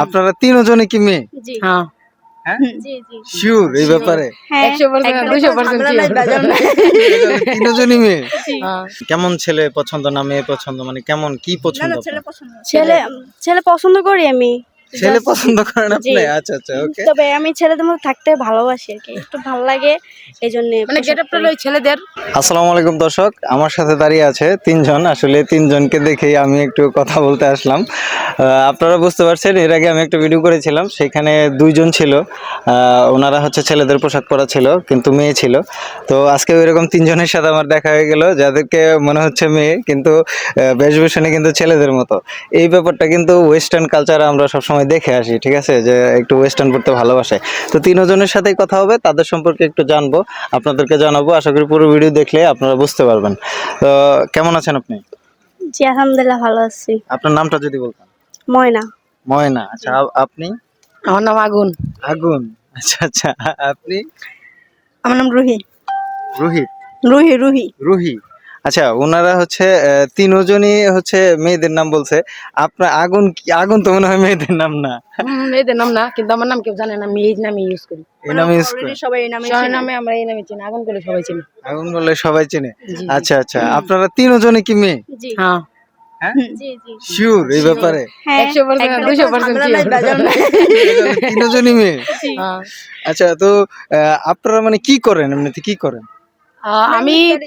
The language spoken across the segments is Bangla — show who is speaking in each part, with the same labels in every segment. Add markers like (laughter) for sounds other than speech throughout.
Speaker 1: আপনারা তিনজনে কি মেয়ে?
Speaker 2: হ্যাঁ।
Speaker 1: হ্যাঁ? শিওর এই ব্যাপারে?
Speaker 3: হ্যাঁ (laughs)
Speaker 1: তিনজনই মেয়ে? কেমন ছেলে পছন্দ না মেয়ে পছন্দ? মানে কেমন কি পছন্দ
Speaker 3: ছেলে ছেলে পছন্দ করি আমি।
Speaker 1: ছেলে পছন্দ করেন আপনি? আচ্ছা আচ্ছা ওকে
Speaker 3: তবে আমি ছেলেদের মধ্যে থাকতে ভালোবাসি আর কি। একটু ভালো লাগে এই জন্য
Speaker 2: মানে গেট আপটা ওই ছেলেদের?
Speaker 1: আসসালামু আলাইকুম দর্শক। আমার সাথে দাঁড়িয়ে আছে তিনজন। আসলে তিনজনকে দেখেই আমি একটু কথা বলতে আসলাম। আহ, আপনারা বুঝতে পারছেন এর আগে আমি একটা ভিডিও করেছিলাম। সেখানে দুইজন ছিল। আহ, ওনারা হচ্ছে ছেলেদের পোশাক পরা ছিল কিন্তু মেয়ে ছিল। তো আজকে এরকম তিনজনের সাথে আমার দেখা হয়ে গেল যাদেরকে মনে হচ্ছে মেয়ে কিন্তু বেশভূষণে কিন্তু ছেলেদের মতো। এই ব্যাপারটা কিন্তু ওয়েস্টার্ন কালচারে আমরা সবসময় দেখে আসি ঠিক আছে? যে একটু ওয়েস্টার্ন পড়তে ভালোবাসে। তো তিনজনের সাথেই কথা হবে তাদের সম্পর্কে একটু জানব আপনাদেরকে জানাব। আশা করি পুরো ভিডিও দেখলে আপনারা বুঝতে পারবেন। তো কেমন আছেন আপনি?
Speaker 3: জি আলহামদুলিল্লাহ ভালো আছি।
Speaker 1: আপনার নামটা যদি বলতেন।
Speaker 3: ময়না।
Speaker 1: ময়না আচ্ছা আপনি?
Speaker 2: আমার নাম আগুন।
Speaker 1: আগুন আচ্ছা আচ্ছা আপনি?
Speaker 3: আমার নাম রুহি।
Speaker 1: রোহিত
Speaker 3: রুহি রুহি।
Speaker 1: রুহি। আচ্ছা ওনারা হচ্ছে আহ, তিনজনই হচ্ছে মেয়েদের নাম বলছে। আপনার আগুন আগুন তো মনে হয় মেয়েদের নাম না।
Speaker 2: হুম, এদের নাম না কিন্তু আমার নাম কেউ জানে না এই নামে ইউজ করি।
Speaker 1: এই নামে use করে।
Speaker 3: সবাই এই নামে
Speaker 2: সবাই নামে আমরা এই নামে চিনি আগুন করে সবাই চিনি।
Speaker 1: আগুন বললে সবাই চেনে। আচ্ছা আচ্ছা আপনারা তিনজনে কি মেয়ে?
Speaker 3: জি।
Speaker 2: হ্যাঁ।
Speaker 1: হ্যাঁ? শিওর এই ব্যাপারে?
Speaker 3: হ্যাঁ (laughs)
Speaker 1: তিনজনই মেয়ে?
Speaker 2: হ্যাঁ।
Speaker 1: আচ্ছা তো আহ, আপনারা মানে কি করেন? এমনিতে কি করেন?
Speaker 2: আমি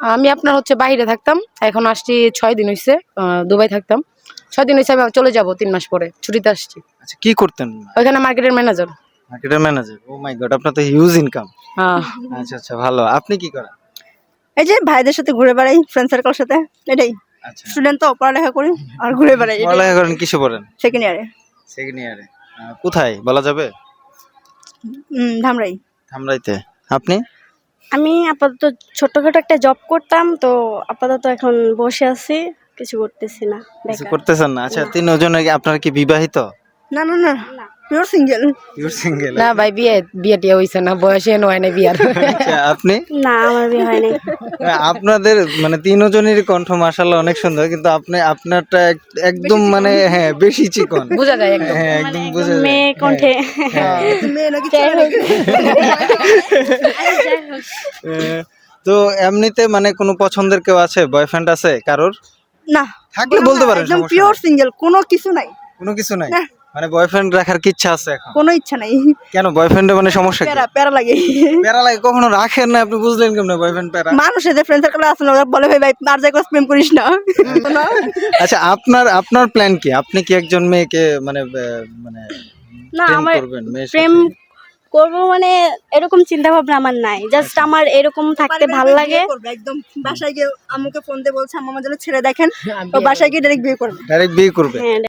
Speaker 2: আমি আপনার হচ্ছে বাইরে থাকতাম এখন আসছি ছয় দিন হয়েছে দুবাই থাকতাম। ছয় দিন হয়েছে আমি চলে যাব তিন মাস পরে ছুটিতে আসছি।
Speaker 1: আচ্ছা কি করতেন?
Speaker 2: ওইখানে মার্কেটের ম্যানেজার
Speaker 1: মার্কেটের ম্যানেজার ও মাই গড আপনার তো হিউজ ইনকাম
Speaker 2: হ্যাঁ।
Speaker 1: আচ্ছা আচ্ছা ভালো। আপনি কি করেন?
Speaker 4: এই যে ভাইদের সাথে ঘুরে বেড়াই ফ্রেন্ড সার্কেল সাথে এটাই।
Speaker 1: আচ্ছা।
Speaker 4: স্টুডেন্ট তো পড়ালেখা করি আর ঘুরে বেড়াই
Speaker 1: পড়ালেখা করেন কিসে পড়েন?
Speaker 4: সেকেন্ড ইয়ারে
Speaker 1: সেকেন্ড ইয়ারে কোথায়? বলা যাবে?
Speaker 4: ধামরাই।
Speaker 1: ধামরাইতে। আপনি?
Speaker 3: আমি আপাতত ছোটখাটো একটা জব করতাম তো আপাতত এখন বসে আছি কিছু করতেছি না
Speaker 1: কিছু করতেছেন না? আচ্ছা তিনজনে ওজন আপনারা কি বিবাহিত?
Speaker 4: না না না। পিওর সিঙ্গেল
Speaker 1: ইউর সিঙ্গেল
Speaker 2: না ভাই বিয়ে বিয়ে টিয়ে হয়েছে না বয়সে নয় না বিয়ার।
Speaker 1: আচ্ছা আপনি?
Speaker 3: না আমার বিয়ে হয়নি
Speaker 1: আপনাদের মানে তিনজনেরই কণ্ঠ মাশাআল্লাহ অনেক সুন্দর কিন্তু আপনি আপনারটা একদম মানে হ্যাঁ বেশি চিকন।
Speaker 2: বোঝা যায় একদম।
Speaker 1: হ্যাঁ একদম বুঝে যায়।
Speaker 3: মেয়ে কণ্ঠে।
Speaker 4: মেয়ে নাকি
Speaker 3: যাই হোক।
Speaker 1: আহ, তো এমনিতে মানে কোনো পছন্দের কেউ আছে? বয়ফ্রেন্ড আছে কারোর?
Speaker 4: না।
Speaker 1: থাকলে বলতে পারেন
Speaker 4: একদম পিওর সিঙ্গেল কোনো কিছু নাই।
Speaker 1: কোনো কিছু নাই?
Speaker 4: না।
Speaker 1: মানে বয়ফ্রেন্ড রাখার কি ইচ্ছা আছে এখন?
Speaker 4: কোনো ইচ্ছা নাই।
Speaker 1: কেন বয়ফ্রেন্ডে মানে সমস্যা কি?
Speaker 4: প্যারা প্যারা লাগে।
Speaker 1: প্যারা লাগে? কখনো রাখেন না? আপনি বুঝলেন কেমন বয়ফ্রেন্ড প্যারা?
Speaker 4: মানুষ এদের ফ্রেন্ড সার্কেল আছে না ওরা বলে ভাই ভাই আর যাই প্রেম করিস না। (laughs)
Speaker 1: আচ্ছা আপনার আপনার প্ল্যান কি? আপনি কি একজন মেয়েকে মানে মানে
Speaker 3: না আমার প্রেম করব মানে এরকম চিন্তা ভাবনা আমার নাই। জাস্ট আমার এরকম থাকতে ভালো লাগে।
Speaker 4: একদম। বাসায় গিয়ে আম্মুকে ফোন দিয়ে বলছে আম্মু আমার জন্য ছেড়ে দেখেন। বাসায় গিয়ে ডাইরেক্ট বিয়ে করবে।
Speaker 1: ডাইরেক্ট বিয়ে করবে?
Speaker 3: হ্যাঁ